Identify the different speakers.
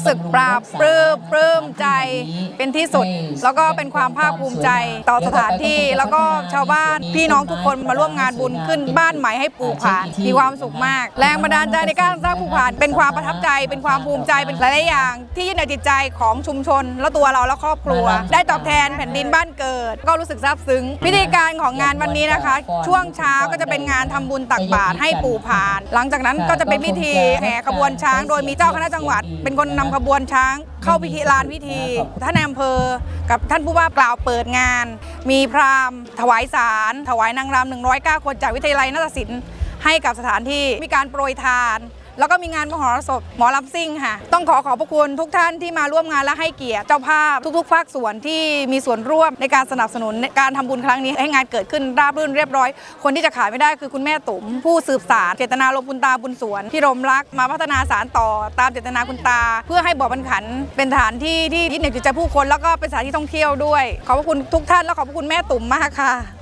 Speaker 1: รู้สึกปราบปลื้มปลื้มใจเป็นที่สุด แล้วก็เป็นความภาคภูมิใจต่อสถานที่ แล้วก็ชาวบ้านพี่น้องทุกคนมาร่วมงานบุญขึ้นบ้านใหม่ให้ปูผานมีความสุขมาก แรงบันดาลใจในการสร้างปูผาน เป็นความประทับใจ เป็นความภูมิใจเป็นหลายๆอย่าง ที่ยึดในจิตใจของชุมชน และตัวเราและครอบครัว ได้ตอบแทนแผ่นดินบ้านเกิด ก็รู้สึกซาบซึ้งพิธีการของงานวันนี้นะคะ ช่วงเช้าก็จะเป็นงานทำบุญตักบาตรให้ปู่ผาน หลังจากนั้นก็จะเป็นพิธีแห่ขบวนช้าง โดยมีเจ้าคณะจังหวัด เป็นคนนำขบวนช้างเข้าพิธีลานพิธี ท่านนายอำเภอ กับท่านผู้ว่ากล่าวเปิดงาน มีพราหมณ์ ถวายสาร ถวายนางรำ109 คนจากวิทยาลัยนาฏศิลป์ให้กับสถานที่มีการโปรยทาน แล้วก็มีงานมหรสพหมอลำซิ่งค่ะ ต้องขอขอบพระคุณทุกท่านที่มาร่วมงานและให้เกียรติเจ้าภาพ ทุกๆภาคส่วนที่มีส่วนร่วมในการสนับสนุนการทำบุญครั้งนี้ ให้งานเกิดขึ้นราบรื่นเรียบร้อย คนที่จะขายไม่ได้คือคุณแม่ตุ๋มผู้สืบสารเจตนาลมคุณตาบุญสวนที่รมรักมาพัฒนาสารต่อตามเจตนาคุณตา เพื่อให้บ่อบันขัน เป็นฐานที่ที่ยึดเหนี่ยวจิตใจผู้คน แล้วก็เป็นสถานที่ท่องเที่ยวด้วย ขอบพระคุณทุกท่านและขอบพระคุณแม่ตุ๋มมากค่ะ